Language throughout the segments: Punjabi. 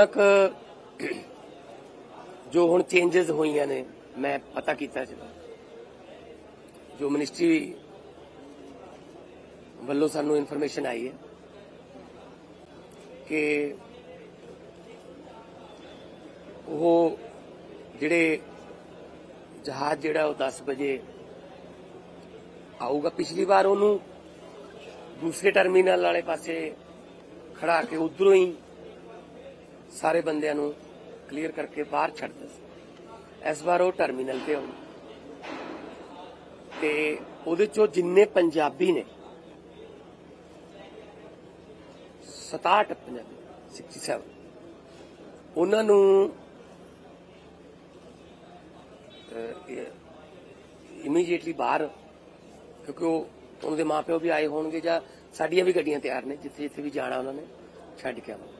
ਤੱਕ ਜੋ ਹੁਣ ਚੇਂਜਸ ਹੋਈਆਂ ਨੇ, ਮੈਂ ਪਤਾ ਕੀਤਾ ਸੀ ਜੋ ਮਿਨਿਸਟਰੀ ਵੱਲੋਂ ਸਾਨੂੰ ਇਨਫੋਰਮੇਸ਼ਨ ਆਈ ਹੈ ਕਿ ਉਹ ਜਿਹੜੇ ਜਹਾਜ਼ ਜਿਹੜਾ ਉਹ 10 ਵਜੇ ਆਊਗਾ, ਪਿਛਲੀ ਵਾਰ ਉਹਨੂੰ ਦੂਸਰੇ ਟਰਮੀਨਲ ਵਾਲੇ ਪਾਸੇ ਖੜਾ ਕੇ ਉਧਰੋਂ ਹੀ ਸਾਰੇ ਬੰਦਿਆਂ ਨੂੰ ਕਲੀਅਰ ਕਰਕੇ ਬਾਹਰ ਛੱਡ ਦਿੱਤਾ ਇਸ ਵਾਰ ਉਹ ਟਰਮੀਨਲ ਤੇ ਆਉਣ। ਤੇ ਉਹਦੇ ਚੋਂ ਜਿੰਨੇ ਪੰਜਾਬੀ ਨੇ 67 ਪੰਜਾਬੀ 67 ਉਹਨਾਂ ਨੂੰ ਇਮੀਡੀਏਟਲੀ ਬਾਹਰ, ਕਿਉਂਕਿ ਉਹ ਉਹਨਾਂ ਦੇ ਮਾਪਿਓ ਵੀ ਆਏ ਹੋਣਗੇ ਜਾਂ ਸਾਡੀਆਂ ਵੀ ਗੱਡੀਆਂ ਤਿਆਰ ਨੇ ਜਿੱਥੇ ਜਿੱਥੇ ਵੀ ਜਾਣਾ ਉਹਨਾਂ ਨੇ, ਛੱਡ ਕੇ ਆਵਾਂਗੇ।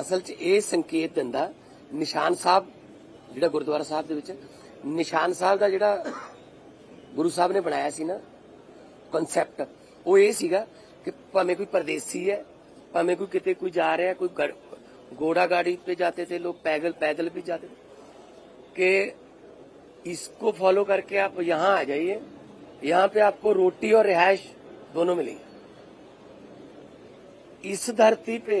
ਅਸਲ 'ਚ ਇਹ ਸੰਕੇਤ ਦਿੰਦਾ ਨਿਸ਼ਾਨ ਸਾਹਿਬ ਜਿਹੜਾ ਗੁਰਦੁਆਰਾ ਸਾਹਿਬ ਦੇ ਵਿੱਚ ਨਿਸ਼ਾਨ ਸਾਹਿਬ ਦਾ ਜਿਹੜਾ ਗੁਰੂ ਸਾਹਿਬ ਨੇ ਬਣਾਇਆ ਸੀ ਨਾ ਕਨਸੈਪਟ ਉਹ ਇਹ ਸੀਗਾ ਕਿ ਭਾਵੇਂ ਕੋਈ ਪਰਦੇਸੀ ਹੈ ਭਾਵੇਂ ਕੋਈ ਕਿਤੇ ਕੋਈ ਜਾ ਰਿਹਾ ਕੋਈ ਗੜ- घोड़ा गाड़ी पे जाते थे लोग पैदल पैदल भी जाते थे कि इसको फॉलो करके आप यहाँ आ जाइए यहाँ पे आपको रोटी और रिहायश दोनों मिलेगी इस धरती पे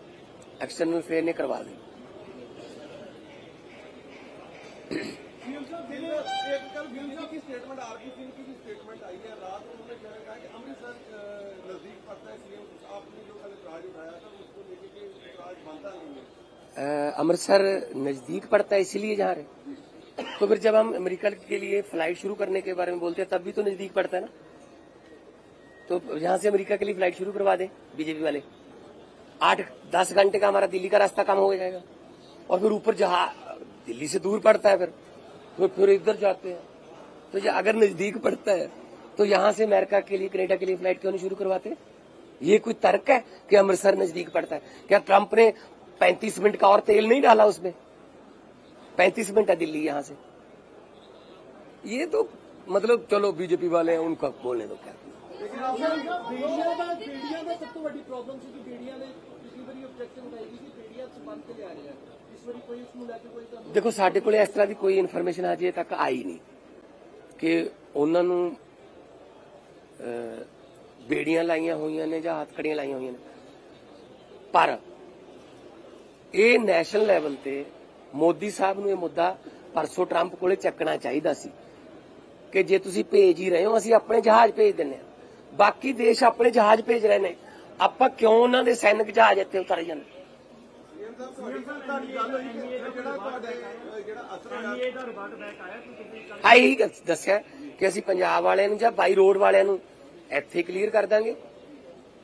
एक्सटर्नल फेयर ने करवा दी। अमृतसर नज़दीक पड़ता है इसीलिए जहाँ रहे तो फिर जब हम अमेरिका के लिए फ़्लाइट शुरू करने के बारे में बोलते हैं तब भी तो नज़दीक पड़ता है ना? तो यहाँ से अमेरिका के लिए फ़्लाइट शुरू करवा दें बीजेपी वाले। आठ, दस घंटे का हमारा दिल्ली का रास्ता कम हो जाएगा। और फिर ऊपर जहाँ, दिल्ली से दूर पड़ता है फिर। तो फिर इधर जाते हैं। तो ये अगर नज़दीक पड़ता है तो यहाँ से अमेरिका के लिए, कनेडा के लिए फ़्लाइट क्यों नहीं शुरू करवाते? ये कोई तर्क है कि अमृतसर नज़दीक पड़ता है? क्या ट्रंप ने 35 मिनट का और तेल नहीं डाला उसमें? 35 मिनट है दिल्ली यहाँ से। ये तो मतलब चलो, बीजेपी वाले हैं, उनका बोलने दो क्या? ਬੇੜੀਆਂ ਦਾ ਬੇੜੀਆਂ ਦਾ ਸਭ ਤੋਂ ਵੱਡੀ ਪ੍ਰੋਬਲਮ ਸੀ ਕਿ ਬੇੜੀਆਂ ਦੇ ਪਿਛਲੀ ਵਾਰੀ ਆਬਜੈਕਸ਼ਨ ਉਠਾਈ ਗਈ ਸੀ ਬੇੜੀਆਂ ਚ ਬੰਦ ਕੇ ਲਿਆ ਰਹੇ ਇਸ ਵਾਰੀ ਕੋਈ ਇਸ ਨੂੰ ਲੈ ਕੇ ਕੋਈ ਤੁਹਾਨੂੰ ਦੇਖੋ, ਸਾਡੇ ਕੋਲੇ ਇਸ ਤਰ੍ਹਾਂ ਦੀ ਕੋਈ ਇਨਫੋਰਮੇਸ਼ਨ ਅਜੇ ਤੱਕ ਆਈ ਨਹੀਂ ਕਿ ਉਹਨਾਂ ਨੂੰ ਬੇੜੀਆਂ ਲਾਈਆਂ ਹੋਈਆਂ ਨੇ ਜਾਂ ਹੱਥਕੜੀਆਂ ਲਾਈਆਂ ਹੋਈਆਂ ਨੇ। ਪਰ ਇਹ ਨੈਸ਼ਨਲ ਲੈਵਲ ਤੇ ਮੋਦੀ ਸਾਹਿਬ ਨੂੰ ਇਹ ਮੁੱਦਾ ਪਰਸੋਂ ਟਰੰਪ ਕੋਲੇ ਚੱਕਣਾ ਚਾਹੀਦਾ ਸੀ ਕਿ ਜੇ ਤੁਸੀਂ ਭੇਜ ਹੀ ਰਹੇ ਹੋ, ਅਸੀਂ ਆਪਣੇ ਜਹਾਜ਼ ਭੇਜ ਦਿੰਨੇ ਆ ਬਾਕੀ ਦੇਸ਼ ਆਪਣੇ ਜਹਾਜ਼ ਭੇਜ ਰਹੇ ਨੇ। ਆਪਾਂ ਕਿਉਂ ਉਹਨਾਂ ਦੇ ਸੈਨਿਕ ਜਹਾਜ਼ ਇੱਥੇ ਉਤਾਰੇ ਜਾਂਦੇ? ਹੋਈ ਦੱਸਿਆ ਕਿ ਅਸੀਂ ਪੰਜਾਬ ਵਾਲਿਆਂ ਨੂੰ ਜਾਂ ਬਾਈ ਰੋਡ ਵਾਲਿਆਂ ਨੂੰ ਇੱਥੇ ਕਲੀਅਰ ਕਰ ਦਾਂਗੇ।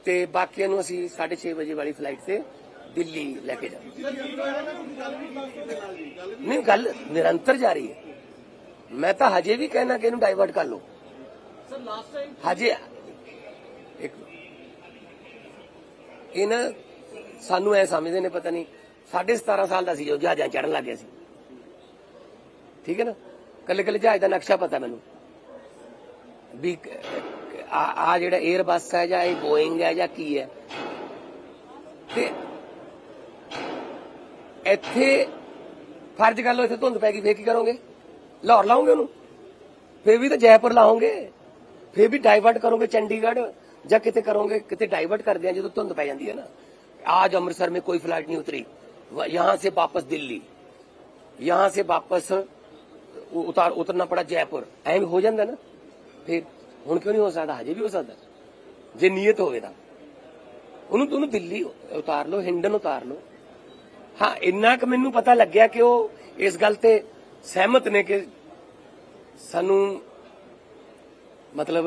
ਤੇ ਬਾਕੀਆਂ ਨੂੰ ਅਸੀਂ 6:30 ਵਜੇ ਵਾਲੀ ਫਲਾਈਟ ਤੇ ਦਿੱਲੀ ਲੈ ਕੇ ਜਾਵਾਂਗੇ। ਨਹੀਂ ਗੱਲ ਨਿਰੰਤਰ ਜਾਰੀ ਹੈ। ਮੈਂ ਤਾਂ ਹਜੇ ਵੀ ਕਹਿਣਾ ਕਿ ਇਹਨੂੰ ਡਾਈਵਰਟ ਕਰ ਲਓ। ਸਰ ਲਾਸਟ ਟਾਈਮ ਹਜੇ ਇੱਕ ਇਹ ਨਾ ਸਾਨੂੰ ਐ ਸਮਝਦੇ ਨੇ, ਪਤਾ ਨਹੀਂ, ਸਾਢੇ 17 ਸਾਲ ਦਾ ਸੀ ਜੋ ਜਹਾਜ਼ਾਂ ਚੜਨ ਲੱਗ ਗਿਆ ਸੀ। ਠੀਕ ਹੈ ਨਾ? ਕੱਲੇ ਕੱਲੇ ਜਹਾਜ਼ ਦਾ ਨਕਸ਼ਾ ਪਤਾ ਮੈਨੂੰ। ਵੀ ਆ ਜਿਹੜਾ 에ਅਰ ਬੱਸ ਹੈ ਜਾਂ ਇਹ ਬੋਇੰਗ ਹੈ ਜਾਂ ਕੀ ਹੈ। ਤੇ ਇੱਥੇ ਫਰਜ਼ ਕਰ ਲਓ, ਇੱਥੇ ਧੁੰਦ ਪੈ ਗਈ, ਫੇਰ ਕੀ ਕਰੋਗੇ? ਲਾਹੌਰ ਲਾਉਂਗੇ ਉਹਨੂੰ? ਫੇਰ ਵੀ ਤਾਂ ਜੈਪੁਰ ਲਾਉਂਗੇ ਫੇਰ ਵੀ ਡਾਈਵਰਟ ਕਰੋਗੇ ਚੰਡੀਗੜ੍ਹ। ਜਾਂ ਕਿਤੇ ਕਰੋਗੇ ਕਿਤੇ ਡਾਈਵਰਟ ਕਰਦੇ ਆ ਜਦੋਂ ਧੁੰਦ ਪੈ ਜਾਂਦੀ ਹੈ ਨਾ आज अमृतसर में कोई फ्लाइट नहीं उतरी वह- यहां से वापस दिल्ली यहां से वापस उ- उतार उतरना पड़ा जयपुर ਐਂ ਵੀ ਹੋ ਜਾਂਦਾ ਨਾ ਫਿਰ ਹੁਣ ਕਿਉਂ ਨਹੀਂ ਹੋ ਸਕਦਾ ਹਜੇ ਵੀ ਹੋ ਸਕਦਾ ਜੇ ਨੀਅਤ ਹੋਵੇ ਤਾਂ ਉਹਨੂੰ ਤੁਹਾਨੂੰ ਦਿੱਲੀ ਉਤਾਰ ਲਓ ਹਿੰਡਨ ਉਤਾਰ ਲਓ ਹਾਂ ਇੰਨਾ ਕੁ ਮੈਨੂੰ ਪਤਾ ਲੱਗਿਆ ਕਿ ਉਹ ਇਸ ਗੱਲ ਤੇ ਸਹਿਮਤ ਨੇ ਕਿ ਸਾਨੂੰ ਮਤਲਬ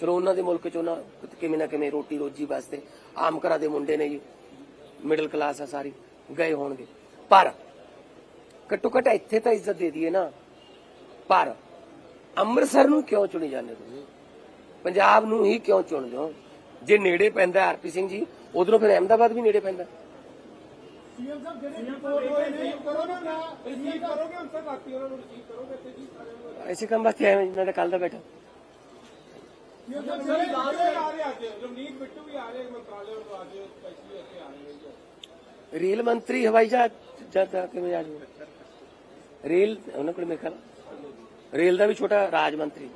ਚਲੋ ਉਹਨਾਂ ਦੇ ਮੁਲਕ ਚ ਉਹਨਾਂ ਕਿਵੇਂ ਨਾ ਕਿਵੇਂ ਰੋਟੀ ਰੋਜੀ ਵਾਸਤੇ ਆਮ ਘਰਾਂ ਦੇ ਮੁੰਡੇ ਨੇ ਜੀ ਮਿਡਲ ਕਲਾਸ ਆ ਸਾਰੀ ਗਏ ਹੋਣਗੇ। ਪਰ ਘੱਟੋ ਘੱਟ ਇੱਥੇ ਤਾਂ ਇੱਜ਼ਤ ਦੇ ਦਈਏ ਨਾ। ਪਰ ਅੰਮ੍ਰਿਤਸਰ ਨੂੰ ਕਿਉਂ ਚੁਣੀ ਜਾਂਦੇ ਤੁਸੀਂ? ਪੰਜਾਬ ਨੂੰ ਹੀ ਕਿਉਂ ਚੁਣਦੇ ਹੋ? ਜੇ ਨੇੜੇ ਪੈਂਦਾ ਆਰਪੀ ਸਿੰਘ ਜੀ ਉਧਰੋਂ ਫਿਰ ਅਹਿਮਦਾਬਾਦ ਵੀ ਨੇੜੇ ਪੈਂਦਾ। ਸੀਐਮ ਸਾਹਿਬ ਜਿਹੜੇ ਰਿਪੋਰਟ ਹੋਏ ਕਰੋਗੇ ਨਾ ਰਿਸੀਵ ਕਰੋਗੇ ਹੁਣ ਤੱਕ ਬਾਕੀ ਉਹਨਾਂ ਨੂੰ ਰਿਸੀਵ ਕਰੋਗੇ ਇੱਥੇ ਜੀ ਸਾਰਿਆਂ ਨੂੰ। ਐਸੇ ਕੰਮ ਵਾਸਤੇ ਆਏ ਮੈਂ ਕੱਲ ਦਾ ਬੈਠਾ। ਹਵਾਈ ਜਹਾਜ਼ ਜਾਂਦਾ ਕਿਵੇਂ ਆ ਜਾਊਗਾ? ਰੇਲ ਉਹਨਾਂ ਕੋਲ ਮੇਰੇ ਖਿਆਲ ਰੇਲ ਦਾ ਵੀ ਛੋਟਾ ਰਾਜ ਮੰਤਰੀ।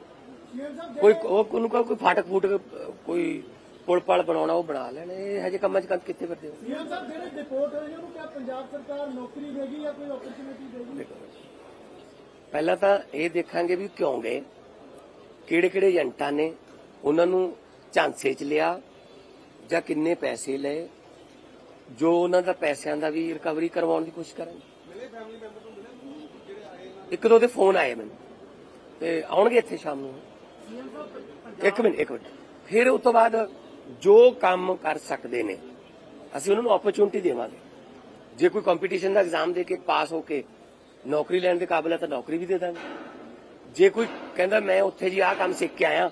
ਕੋਈ ਉਹ ਉਹਨੂੰ ਕਹੋ ਕੋਈ ਫਾਟਕ ਫੂਟਕ ਕੋਈ ਪੁਲ ਪਲ ਬਣਾਉਣਾ ਉਹ ਬਣਾ ਲੈਣ। ਇਹ ਹਜੇ ਕੰਮਾਂ 'ਚ ਕੰਮ ਕਿੱਥੇ ਕਰਦੇ ਹੋ? ਸੀਐਮ ਸਾਹਿਬ ਜਿਹੜੇ ਰਿਪੋਰਟ ਹੋਏ ਨੇ ਉਹਨੂੰ ਕਿਹਾ ਪੰਜਾਬ ਸਰਕਾਰ ਨੌਕਰੀ ਦੇਗੀ ਜਾਂ ਕੋਈ ਓਪਰਚੁਨਿਟੀ ਦੇਗੀ? ਦੇਖੋ ਪਹਿਲਾਂ ਤਾਂ ਇਹ ਦੇਖਾਂਗੇ ਵੀ ਕਿਉਂ ਗਏ ਕਿਹੜੇ ਕਿਹੜੇ ਏਜੰਟਾਂ ਨੇ ਉਹਨਾਂ ਨੂੰ ਝਾਂਸੇ 'ਚ ਲਿਆ ਜਾਂ ਕਿੰਨੇ ਪੈਸੇ ਲਏ ਜੋ ਉਹਨਾਂ ਦਾ ਪੈਸਿਆਂ ਦਾ ਵੀ ਰਿਕਵਰੀ ਕਰਵਾਉਣ ਦੀ ਕੋਸ਼ਿਸ਼ ਕਰਾਂਗੇ ਇੱਕ ਦੋ ਦੇ ਫੋਨ ਆਏ ਮੈਨੂੰ ਤੇ ਆਉਣਗੇ ਇੱਥੇ ਸ਼ਾਮ ਨੂੰ। ਇੱਕ ਮਿੰਟ ਇੱਕ ਮਿੰਟ। ਫਿਰ ਉਸ ਤੋਂ ਬਾਅਦ ਜੋ ਕੰਮ ਕਰ ਸਕਦੇ ਨੇ ਅਸੀਂ ਉਹਨਾਂ ਨੂੰ ਓਪਰਚੁਨਿਟੀ ਦੇਵਾਂਗੇ। ਜੇ ਕੋਈ ਕੰਪੀਟੀਸ਼ਨ ਦਾ ਐਗਜ਼ਾਮ ਦੇ ਕੇ ਪਾਸ ਹੋ ਕੇ ਨੌਕਰੀ ਲੈਣ ਦੇ ਕਾਬਿਲ ਹੈ ਤਾਂ ਨੌਕਰੀ ਵੀ ਦੇ ਦਾਂਗੇ। ਜੇ ਕੋਈ ਕਹਿੰਦਾ ਮੈਂ ਉੱਥੇ ਜੀ ਆਹ ਕੰਮ ਸਿੱਖ ਕੇ ਆਇਆ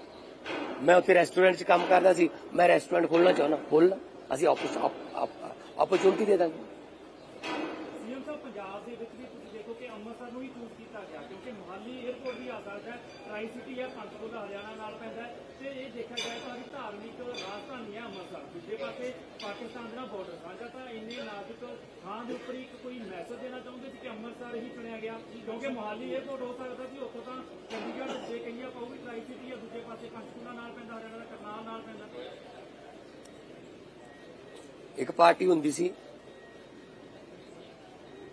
ਮੈਂ ਉੱਥੇ ਰੈਸਟੋਰੈਂਟ 'ਚ ਕੰਮ ਕਰਦਾ ਸੀ। ਮੈਂ ਰੈਸਟੋਰੈਂਟ ਖੋਲਣਾ ਚਾਹੁੰਦਾ। ਖੋਲ੍ਹ ਅਸੀਂ ਓਪਰਚੁਨਿਟੀ ਦੇ ਦਾਂਗੇ। ਸੀਐਮ ਸਾਹਿਬ ਪੰਜਾਬ ਦੇ ਵਿੱਚ ਵੀ ਕਿ ਅੰਮ੍ਰਿਤਸਰ ਨੂੰ ਹੀ ਚੂਜ਼ ਕੀਤਾ ਗਿਆ, ਕਿਉਂਕਿ ਮੁਹਾਲੀ 에ਅਰਪੋਰਟ ਵੀ ਆ ਸਕਦਾ ਹੈ ਟਰਾਈ ਸਿਟੀ ਹੈ ਪੰਚਕੂਲਾ ਹਰਿਆਣਾ ਨਾਲ ਪੈਂਦਾ ਤੇ ਇਹ ਦੇਖਿਆ ਜਾਏ ਤਾਂ ਵੀ ਧਾਰਮਿਕ ਰਾਜਧਾਨੀ ਹੈ ਅੰਮ੍ਰਿਤਸਰ। ਦੂਜੇ ਪਾਸੇ ਪਾਕਿਸਤਾਨ ਦੇ ਬਾਰਡਰ ਸਾਂਝਾ ਤਾਂ ਇੰਨੇ ਨਾਜ਼ੁਕ ਥਾਂ ਦੇ ਉੱਪਰ ਇੱਕ ਕੋਈ ਮੈਸੇਜ ਦੇਣਾ ਚਾਹੁੰਦੇ ਸੀ ਕਿ ਅੰਮ੍ਰਿਤਸਰ ਹੀ ਚੁਣਿਆ ਗਿਆ, ਕਿਉਂਕਿ ਮੁਹਾਲੀ 에ਅਰਪੋਰਟ ਹੋ ਸਕਦਾ ਸੀ, ਉੱਥੋਂ ਤਾਂ ਚੰਡੀਗੜ੍ਹ ਜੇ ਕਹੀਏ ਆਪਾਂ ਉਹ ਟਰਾਈ ਸਿਟੀ ਹੈ, ਦੂਜੇ ਪਾਸੇ ਪੰਚਕੂਲਾ ਨਾਲ ਪੈਂਦਾ, ਹਰਿਆਣਾ ਦਾ ਕਰਨਾਲ ਨਾਲ ਪੈਂਦਾ। ਇੱਕ ਪਾਰਟੀ ਹੁੰਦੀ ਸੀ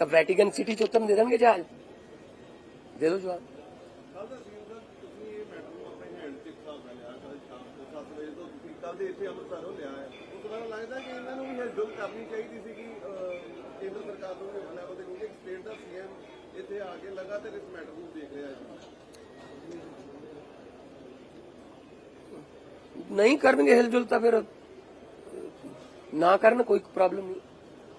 ਤਾਂ ਵੈਟੀਕਨ ਸਿਟੀ ਚ ਉਤਰਨ ਦੇ ਦੇਣਗੇ ਜਹਾਜ਼ ਦੇ ਦੋ ਜਵਾਬ ਨਹੀਂ ਕਰਨਗੇ ਹਿਲਜੁਲ ਤਾਂ ਫਿਰ ਨਾ ਕਰਨ ਕੋਈ ਪ੍ਰੋਬਲਮ ਨਹੀਂ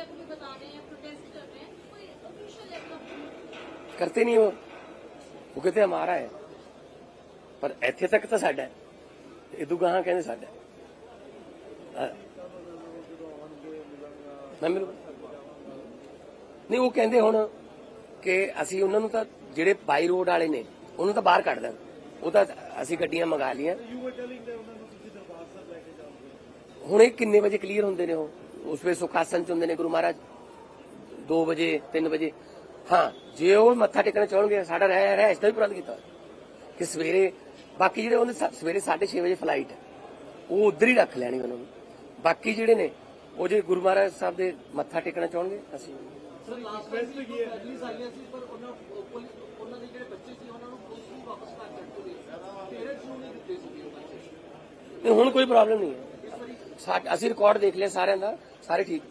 मीडिया को भी बता रहे हैं प्रोटेस्ट कर रहे हैं कोई ऑफिशियल लेटर ऑफ करते नहीं वो वो कहते हमारा है पर ਇੱਥੇ ਤੱਕ ਤਾਂ ਸਾਡਾ ਹੈ ਇਦੋਂ ਗਾਹਾਂ ਕਹਿੰਦੇ ਸਾਡਾ ਹੈ। ਅਹ ਮੈਂ ਮਿਲੂ ਨਹੀਂ ਉਹ ਕਹਿੰਦੇ ਹੁਣ ਕਿ ਅਸੀਂ ਉਹਨਾਂ ਨੂੰ ਤਾਂ ਜਿਹੜੇ ਬਾਈ ਰੋਡ ਵਾਲੇ ਨੇ ਉਹਨੂੰ ਤਾਂ ਬਾਹਰ ਕੱਢ ਦਾਂ ਉਹ ਤਾਂ ਅਸੀਂ ਗੱਡੀਆਂ ਮੰਗਾ ਲਈਆਂ ਯੂ ਵਰ ਟੈਲਿੰਗ ਕਿ ਉਹਨਾਂ ਨੂੰ ਤੁਸੀਂ ਦਰਬਾਰ ਸਾਹਿਬ ਲੈ ਕੇ ਜਾਓਗੇ ਹੁਣ ਇਹ ਕਿੰਨੇ ਵਜੇ ਕਲੀਅਰ ਹੁੰਦੇ ਨੇ ਉਹ ਉਸ ਵੇ ਸੁਖਾਸਨ ਚ ਹੁੰਦੇ ਨੇ ਗੁਰੂ ਮਹਾਰਾਜ। 2 ਵਜੇ 3 ਵਜੇ। ਹਾਂ ਜੇ ਉਹ ਮੱਥਾ ਟੇਕਣਾ ਚਾਹਣਗੇ ਸਾਡਾ ਰਹਿ ਰਹਿ ਇਸ ਦਾ ਵੀ ਪ੍ਰਬੰਧ ਕੀਤਾ। ਕਿ ਸਵੇਰੇ ਬਾਕੀ ਜਿਹੜੇ ਉਹਨੇ ਸਵੇਰੇ 6:30 ਵਜੇ ਫਲਾਈਟ ਉਹ ਉਧਰ ਹੀ ਰੱਖ ਲੈਣੀ ਉਹਨਾਂ ਨੂੰ। ਬਾਕੀ ਜਿਹੜੇ ਨੇ ਉਹ ਜੇ ਗੁਰੂ ਮਹਾਰਾਜ ਸਾਹਿਬ ਦੇ ਮੱਥਾ ਟੇਕਣਾ ਚਾਹਣਗੇ ਅਸੀਂ ਸਰ ਲਾਸਟ ਨਹੀਂ ਹੁਣ ਕੋਈ ਪ੍ਰੋਬਲਮ ਨਹੀਂ ਹੈ। ਅਸੀਂ ਰਿਕਾਰਡ ਦੇਖ ਲਿਆ ਸਾਰਿਆਂ ਦਾ। ਸਾਰੇ ਠੀਕ।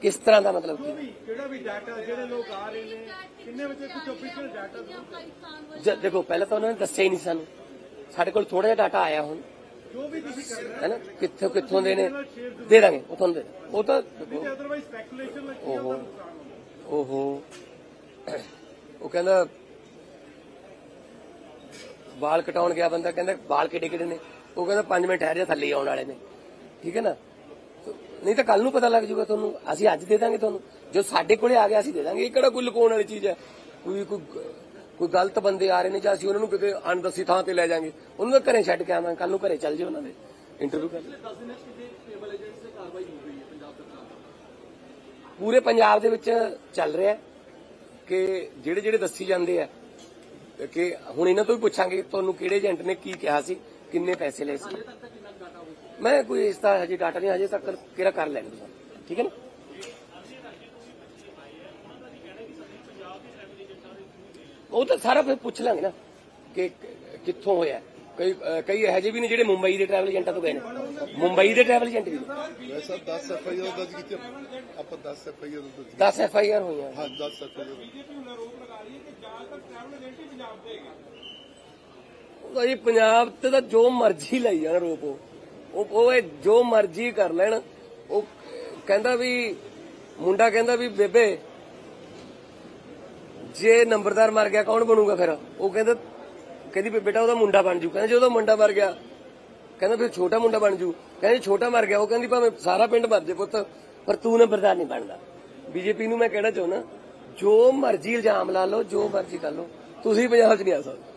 ਕਿਸ ਤਰ੍ਹਾਂ ਦਾ ਮਤਲਬ ਕੀ ਕਿਹੜਾ ਵੀ ਡਾਟਾ ਜਿਹੜੇ ਲੋਕ ਆ ਰਹੇ ਨੇ ਕਿੰਨੇ ਵਿੱਚ ਕੁਝ ਅਫੀਸ਼ੀਅਲ ਡਾਟਾ ਦੇਖੋ ਪਹਿਲਾਂ ਤਾਂ ਉਹਨਾਂ ਨੇ ਦੱਸਿਆ ਹੀ ਨਹੀਂ ਸਾਨੂੰ ਸਾਡੇ ਕੋਲ ਥੋੜਾ ਜਿਹਾ ਡਾਟਾ ਆਇਆ ਹੁਣ ਜੋ ਵੀ ਤੁਸੀਂ ਕਰ ਰਹੇ ਹੈ ਨਾ ਕਿੱਥੋਂ ਕਿੱਥੋਂ ਦੇ ਨੇ ਦੇ ਦਾਂਗੇ ਉਥੋਂ ਦੇ ਉਹ ਤਾਂ ਅਦਰਵਾਈਜ਼ ਸਪੈਕੂਲੇਸ਼ਨ ਲੱਗੀ ਓਹੋ ਉਹ ਕਹਿੰਦਾ, ਵਾਲ ਕਟਾਉਣ ਗਿਆ ਬੰਦਾ, ਕਹਿੰਦਾ ਵਾਲ ਕਿਹੜੇ ਕਿਹੜੇ ਨੇ? ਉਹ ਕਹਿੰਦਾ 5 ਮਿੰਟ ਠਹਿਰ ਜਾ, ਥੱਲੇ ਆਉਣ ਵਾਲੇ ਨੇ। ਠੀਕ ਹੈ ਨਾ? ਨਹੀਂ ਤਾਂ ਕੱਲ ਨੂੰ ਪਤਾ ਲੱਗ ਜੂਗਾ ਤੁਹਾਨੂੰ। ਅਸੀਂ ਅੱਜ ਦੇ ਦਾਂਗੇ ਤੁਹਾਨੂੰ। ਜੋ ਸਾਡੇ ਕੋਲੇ ਆ ਗਿਆ, ਅਸੀਂ ਦੇ ਦਾਂਗੇ। ਇਹ ਕਿਹੜਾ ਕੋਈ ਲੁਕਾਉਣ ਵਾਲੀ ਚੀਜ਼ ਹੈ? ਕੋਈ ਕੋਈ ਕੋਈ ਗਲਤ ਬੰਦੇ ਆ ਰਹੇ ਨੇ ਜਾਂ ਅਸੀਂ ਉਹਨਾਂ ਨੂੰ ਕਿਤੇ ਅਣਦੱਸੀ ਥਾਂ ਤੇ ਲੈ ਜਾਾਂਗੇ। ਉਹਨਾਂ ਨੂੰ ਘਰੇ ਛੱਡ ਕੇ ਆਵਾਂਗੇ। ਕੱਲ ਨੂੰ ਘਰੇ ਚੱਲ ਜਿਓ ਉਹਨਾਂ ਦੇ। ਇੰਟਰਵਿਊ ਕਰ ਪੂਰੇ ਪੰਜਾਬ ਦੇ ਵਿੱਚ ਚੱਲ ਰਿਹਾ। ਕਿ ਜਿਹੜੇ ਜਿਹੜੇ ਦੱਸੀ ਜਾਂਦੇ ਆ ਕਿ ਹੁਣ ਇਹਨਾਂ ਤੋਂ ਵੀ ਪੁੱਛਾਂਗੇ ਤੁਹਾਨੂੰ ਕਿਹੜੇ ਏਜੰਟ ਨੇ ਕੀ ਕਿਹਾ ਸੀ ਕਿੰਨੇ ਪੈਸੇ ਲਏ ਸੀ। ਮੈਂ ਕੋਈ ਇਸ ਦਾ ਹਜੇ ਡਾਟਾ ਨਹੀਂ ਹਜੇ ਤੱਕ ਕਿਹੜਾ ਕਰ ਲੈਣਾ ਤੁਸੀਂ। ਠੀਕ ਹੈ ਨਾ? ਉਹ ਤਾਂ ਸਾਰਾ ਫਿਰ ਪੁੱਛ ਲਾਂਗੇ ਨਾ ਕਿ ਕਿੱਥੋਂ ਹੋਇਆ। ਕਈ ਕਈ ਇਹੋ ਜਿਹੇ ਵੀ ਨੇ ਜਿਹੜੇ ਮੁੰਬਈ ਦੇ ਟਰੈਵਲ ਏਜੰਟਾਂ ਤੋਂ ਗਏ ਨੇ। ਮੁੰਬਈ ਦੇ ਟਰੈਵਲ ਏਜੰਟ ਵੀ ਵੈਸਾ 10 ਐਫ ਆਈ ਆਰ ਦਰਜ ਕੀਤੀ ਆਪਾਂ 10 ਐਫ ਆਈ ਆਰ ਦਰਜ 10 ਐਫ ਆਈ ਆਰ ਹੋਈਆਂ ਹਾਂ 10 ਐਫ ਆਈ ਆਰ ਬੀਜੇਪੀ ਹੁਣ ਆਰੋਪ ਲਗਾ ਰਹੀ ਹੈ ਕਿ ਜ਼ਿਆਦਾਤਰ ਟਰੈਵਲ ਏਜੰਟ ਹੀ ਪੰਜਾਬ ਦੇ ਹੈਗੇ ਉਹ ਜੀ ਪੰਜਾਬ ਤੇ ਤਾਂ ਜੋ ਮਰਜ਼ੀ ਲਈ ਜਾਣ ਰੋਪ। ਉਹ ਜੋ ਮਰਜ਼ੀ ਕਰ ਲੈਣ। ਉਹ ਕਹਿੰਦਾ ਵੀ ਮੁੰਡਾ ਕਹਿੰਦਾ ਵੀ ਬੇਬੇ ਜੇ ਨੰਬਰਦਾਰ ਮਰ ਗਿਆ ਕੌਣ ਬਣੂਗਾ ਫਿਰ? ਉਹ ਕਹਿੰਦਾ ਕਹਿੰਦੀ ਬੇਟਾ ਉਹਦਾ ਮੁੰਡਾ ਬਣ ਜੂ। ਕਹਿੰਦਾ ਜੇ ਉਹਦਾ ਮੁੰਡਾ ਮਰ ਗਿਆ, ਕਹਿੰਦਾ ਫਿਰ ਛੋਟਾ ਮੁੰਡਾ ਬਣ ਜੂ। ਕਹਿੰਦੀ ਛੋਟਾ ਮਰ ਗਿਆ, ਉਹ ਕਹਿੰਦੀ ਭਾਵੇਂ ਸਾਰਾ ਪਿੰਡ ਮਰ ਜੇ ਪੁੱਤ, ਪਰ ਤੂੰ ਨੰਬਰਦਾਰ ਨਹੀਂ ਬਣਦਾ। ਬੀਜੇਪੀ ਨੂੰ ਮੈਂ ਕਹਿਣਾ ਚਾਹੁੰਦਾ, ਜੋ ਮਰਜ਼ੀ ਇਲਜ਼ਾਮ ਲਾ ਲਓ, ਜੋ ਮਰਜ਼ੀ ਕਰ ਲਓ, ਤੁਸੀਂ ਪੰਜਾਬ 'ਚ ਨਹੀਂ ਆ ਸਕਦੇ।